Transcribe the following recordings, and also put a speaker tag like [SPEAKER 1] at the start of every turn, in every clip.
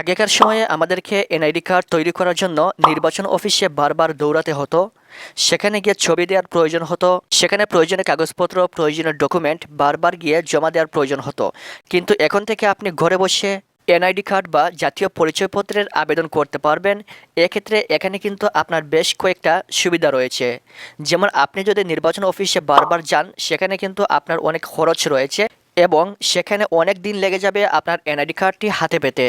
[SPEAKER 1] আগেকার সময়ে আমাদেরকে এনআইডি কার্ড তৈরি করার জন্য নির্বাচন অফিসে বারবার দৌড়াতে হতো। সেখানে গিয়ে ছবি দেওয়ার প্রয়োজন হতো। সেখানে প্রয়োজনীয় কাগজপত্র, প্রয়োজনীয় ডকুমেন্ট বারবার গিয়ে জমা দেওয়ার প্রয়োজন হতো। কিন্তু এখন থেকে আপনি ঘরে বসে এনআইডি কার্ড বা জাতীয় পরিচয়পত্রের আবেদন করতে পারবেন। এক্ষেত্রে এখানে কিন্তু আপনার বেশ কয়েকটা সুবিধা রয়েছে। যেমন আপনি যদি নির্বাচন অফিসে বারবার যান, সেখানে কিন্তু আপনার অনেক খরচ রয়েছে। এবং সেখানে অনেক দিন লেগে যাবে আপনার এনআইডি কার্ডটি হাতে পেতে।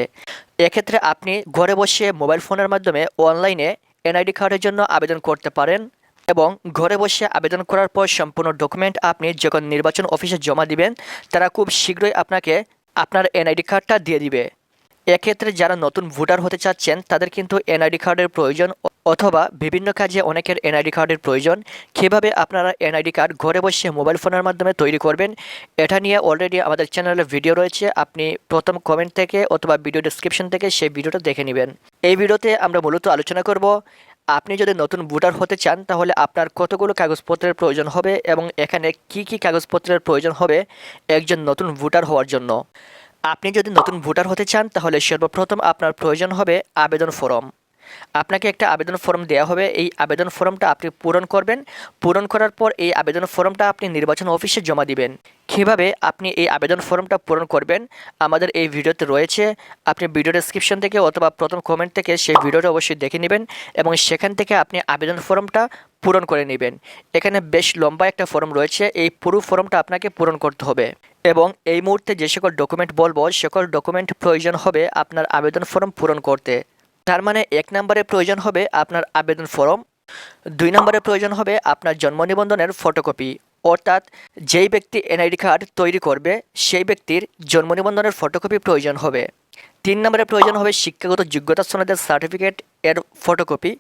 [SPEAKER 1] এক্ষেত্রে আপনি ঘরে বসে মোবাইল ফোনের মাধ্যমে অনলাইনে এনআইডি কার্ডের জন্য আবেদন করতে পারেন এবং ঘরে বসে আবেদন করার পর সম্পূর্ণ ডকুমেন্ট আপনি যখন নির্বাচন অফিসে জমা দিবেন, তারা খুব শীঘ্রই আপনাকে আপনার এনআইডি কার্ডটা দিয়ে দিবে। এক্ষেত্রে যারা নতুন ভোটার হতে চাচ্ছেন, তাদের কিন্তু এনআইডি কার্ডের প্রয়োজন অথবা বিভিন্ন কাজে অনেকের এনআইডি কার্ডের প্রয়োজন। কীভাবে আপনারা এনআইডি কার্ড ঘরে বসে মোবাইল ফোনের মাধ্যমে তৈরি করবেন, এটা নিয়ে অলরেডি আমাদের চ্যানেলে ভিডিও রয়েছে। আপনি প্রথম কমেন্ট থেকে অথবা ভিডিও ডিসক্রিপশন থেকে সেই ভিডিওটা দেখে নেবেন। এই ভিডিওতে আমরা মূলত আলোচনা করব, আপনি যদি নতুন ভোটার হতে চান, তাহলে আপনার কতগুলো কাগজপত্রের প্রয়োজন হবে এবং এখানে কি কি কাগজপত্রের প্রয়োজন হবে একজন নতুন ভোটার হওয়ার জন্য। আপনি যদি নতুন ভোটার হতে চান তাহলে সর্বপ্রথম আপনার প্রয়োজন হবে আবেদন ফর্ম। আপনাকে একটা আবেদন ফর্ম দেওয়া হবে। এই আবেদন ফর্মটা আপনি পূরণ করবেন। পূরণ করার পর এই আবেদন ফর্মটা আপনি নির্বাচন অফিসে জমা দিবেন। কীভাবে আপনি এই আবেদন ফর্মটা পূরণ করবেন আমাদের এই ভিডিওতে রয়েছে। আপনি ভিডিও ডেসক্রিপশন থেকে অথবা প্রথম কমেন্ট থেকে সেই ভিডিওটা অবশ্যই দেখে নেবেন এবং সেখান থেকে আপনি আবেদন ফর্মটা পূরণ করে নেবেন। এখানে বেশ লম্বা একটা ফর্ম রয়েছে। এই পুরো ফর্মটা আপনাকে পূরণ করতে হবে এবং এই মুহূর্তে যে সকল ডকুমেন্ট বলব সকল ডকুমেন্ট প্রয়োজন হবে আপনার আবেদন ফর্ম পূরণ করতে। তার মানে এক নম্বরে প্রয়োজন হবে আপনার আবেদন ফর্ম, দুই নম্বরে প্রয়োজন হবে আপনার জন্ম নিবন্ধনের ফটোকপি, অর্থাৎ যেই ব্যক্তি এনআইডি কার্ড তৈরি করবে, সেই ব্যক্তির জন্ম নিবন্ধনের ফটোকপি প্রয়োজন হবে। তিন নম্বরে প্রয়োজন হবে শিক্ষাগত যোগ্যতা সনদের সার্টিফিকেট এর ফটোকপি।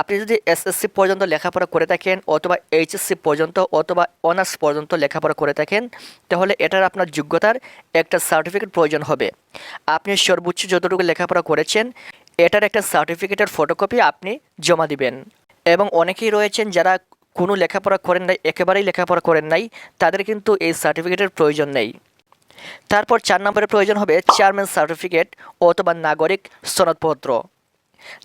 [SPEAKER 1] আপনি যদি এসএসসি পর্যন্ত লেখাপড়া করে থাকেন অথবা এইচএসসি পর্যন্ত অথবা অনার্স পর্যন্ত লেখাপড়া করে থাকেন, তাহলে এটার আপনার যোগ্যতার একটা সার্টিফিকেট প্রয়োজন হবে। আপনি সর্বোচ্চ যতটুকু লেখাপড়া করেছেন এটার একটা সার্টিফিকেটের ফটোকপি আপনি জমা দিবেন। এবং অনেকেই রয়েছেন যারা কোনো লেখাপড়া করেন নাই, একেবারেই লেখাপড়া করেন নাই, তাদের কিন্তু এই সার্টিফিকেটের প্রয়োজন নেই। তারপর চার নম্বরের প্রয়োজন হবে চেয়ারম্যান সার্টিফিকেট অথবা নাগরিক সনদপত্র।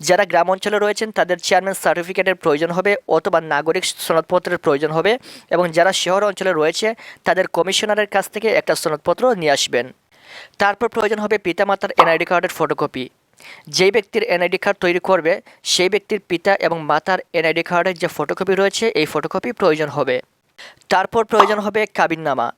[SPEAKER 1] যারা গ্রাম অঞ্চলে রয়েছেন, তাদের চেয়ারম্যান সার্টিফিকেটের প্রয়োজন হবে অথবা নাগরিক সনদপত্রের প্রয়োজন হবে এবং যারা শহর অঞ্চলে রয়েছে, তাদের কমিশনারের কাছ থেকে একটা সনদপত্র নিয়ে আসবেন। তারপর প্রয়োজন হবে পিতামাতার এনআইডি কার্ডের ফটোকপি যেই ব্যক্তির এনআইডি কার্ড তৈরি করবে, সেই ব্যক্তির পিতা এবং মাতার এনআইডি কার্ডের যে ফটোকপি রয়েছে, এই ফটোকপি প্রয়োজন হবে। তারপর প্রয়োজন হবে কাবিননামা।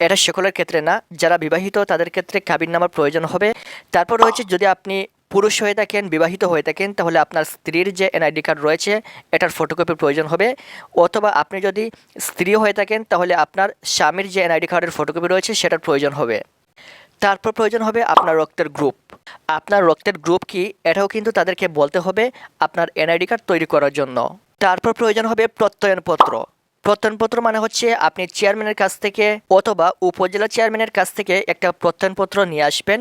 [SPEAKER 1] এটা সকলের ক্ষেত্রে না, যারা বিবাহিত তাদের ক্ষেত্রে কাবিননামার প্রয়োজন হবে। তারপর রয়েছে যদি আপনি পুরুষ হয়ে থাকেন, বিবাহিত হয়ে থাকেন, তাহলে আপনার স্ত্রীর যে এনআইডি কার্ড রয়েছে, এটার ফটোকপির প্রয়োজন হবে। অথবা আপনি যদি স্ত্রী হয়ে থাকেন, তাহলে আপনার স্বামীর যে এনআইডি কার্ডের ফটোকপি রয়েছে, সেটার প্রয়োজন হবে। তারপর প্রয়োজন হবে আপনার রক্তের গ্রুপ আপনার রক্তের গ্রুপ কি? এটাও কিন্তু তাদেরকে বলতে হবে আপনার এনআইডি কার্ড তৈরি করার জন্য। তারপর প্রয়োজন হবে প্রত্যয়নপত্র। প্রত্যয়নপত্র মানে হচ্ছে আপনি চেয়ারম্যানের কাছ থেকে অথবা উপজেলা চেয়ারম্যানের কাছ থেকে একটা প্রত্যয়নপত্র নিয়ে আসবেন।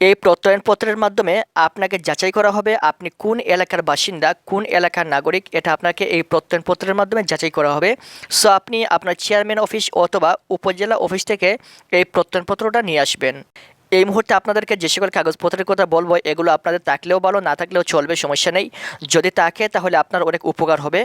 [SPEAKER 1] এই প্রত্যয়নপত্রের মাধ্যমে আপনাকে যাচাই করা হবে আপনি কোন এলাকার বাসিন্দা, কোন এলাকার নাগরিক, এটা আপনাকে এই প্রত্যয়নপত্রের মাধ্যমে যাচাই করা হবে। সো আপনি আপনার চেয়ারম্যান অফিস অথবা উপজেলা অফিস থেকে এই প্রত্যয়নপত্রটা নিয়ে আসবেন। এই মুহূর্তে আপনাদেরকে যে সকল কাগজপত্রের কথা বলব, এগুলো আপনাদের থাকলেও ভালো, না থাকলেও চলবে, সমস্যা নেই। যদি থাকে, তাহলে আপনার অনেক উপকার হবে।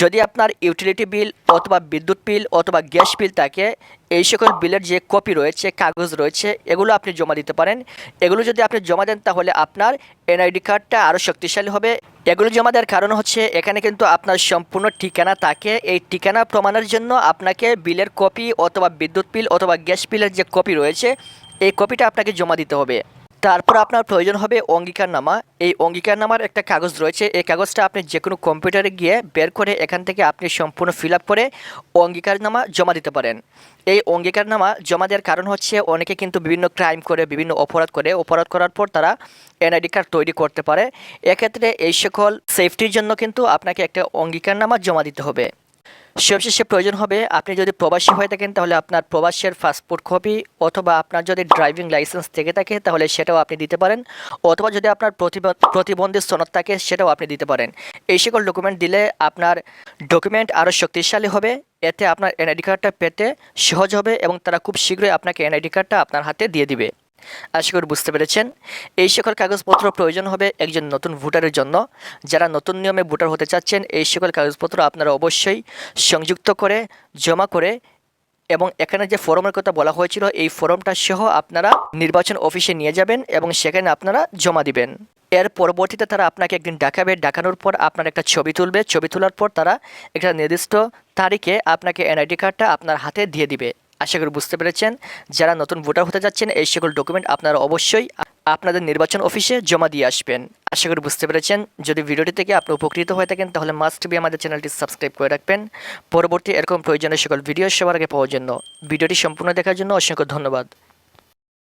[SPEAKER 1] যদি আপনার ইউটিলিটি বিল অথবা বিদ্যুৎ বিল অথবা গ্যাস বিল থাকে, এই সকল বিলের যে কপি রয়েছে, কাগজ রয়েছে, এগুলো আপনি জমা দিতে পারেন। এগুলো যদি আপনি জমা দেন, তাহলে আপনার এনআইডি কার্ডটা আরও শক্তিশালী হবে। এগুলো জমা দেওয়ার কারণ হচ্ছে, এখানে কিন্তু আপনার সম্পূর্ণ ঠিকানা থাকে। এই ঠিকানা প্রমাণের জন্য আপনাকে বিলের কপি অথবা বিদ্যুৎ বিল অথবা গ্যাস বিলের যে কপি রয়েছে এই কপিটা আপনাকে জমা দিতে হবে। তারপর আপনার প্রয়োজন হবে অঙ্গীকারনামা। এই অঙ্গীকারনামার একটা কাগজ রয়েছে। এই কাগজটা আপনি যে কোনো কম্পিউটারে গিয়ে বের করে এখান থেকে আপনি সম্পূর্ণ ফিল করে অঙ্গীকারনামা জমা দিতে পারেন। এই অঙ্গীকারনামা জমা দেওয়ার কারণ হচ্ছে অনেকে কিন্তু বিভিন্ন ক্রাইম করে, বিভিন্ন অপরাধ করে। অপরাধ করার পর তারা এনআইডি কার্ড তৈরি করতে পারে। এক্ষেত্রে এই সকল সেফটির জন্য কিন্তু আপনাকে একটা অঙ্গীকারনামা জমা দিতে হবে। সবশেষে প্রয়োজন হবে, আপনি যদি প্রবাসী হয়ে থাকেন, তাহলে আপনার প্রবাসের পাসপোর্ট কপি অথবা আপনার যদি ড্রাইভিং লাইসেন্স থেকে থাকে, তাহলে সেটাও আপনি দিতে পারেন। অথবা যদি আপনার প্রতিব- প্রতিবন্ধী সনদ থাকে, সেটাও আপনি দিতে পারেন। এই সকল ডকুমেন্ট দিলে আপনার ডকুমেন্ট আরও শক্তিশালী হবে, এতে আপনার এনআইডি কার্ডটা পেতে সহজ হবে এবং তারা খুব শীঘ্রই আপনাকে এনআইডি কার্ডটা আপনার হাতে দিয়ে দিবে। আশা করি বুঝতে পেরেছেন। এই সকল কাগজপত্র প্রয়োজন হবে একজন নতুন ভোটারের জন্য। যারা নতুন নিয়মে ভোটার হতে চাচ্ছেন, এই সকল কাগজপত্র আপনারা অবশ্যই সংযুক্ত করে, জমা করে এবং এখানে যে ফর্মের কথা বলা হয়েছিল, এই ফর্মটা সহ আপনারা নির্বাচন অফিসে নিয়ে যাবেন এবং সেখানে আপনারা জমা দিবেন। এর পরবর্তীতে তারা আপনাকে একদিন ডাকাবে। ডাকানোর পর আপনার একটা ছবি তুলবে। ছবি তোলার পর তারা একটা নির্দিষ্ট তারিখে আপনাকে এনআইডি কার্ডটা আপনার হাতে দিয়ে দিবে। আশা করি বুঝতে পেরেছেন। যারা নতুন ভোটার হতে যাচ্ছেন, এই সকল ডকুমেন্ট আপনারা অবশ্যই আপনাদের নির্বাচন অফিসে জমা দিয়ে আসবেন। আশা করি বুঝতে পেরেছেন। যদি ভিডিওটি থেকে আপনি উপকৃত হয়ে থাকেন, তাহলে মাস্ট বি আমাদের চ্যানেলটি সাবস্ক্রাইব করে রাখবেন। পরবর্তী এরকম প্রয়োজনীয় সকল ভিডিও সবার আগে পাওয়ার জন্য। ভিডিওটি সম্পূর্ণ দেখার জন্য অসংখ্য ধন্যবাদ।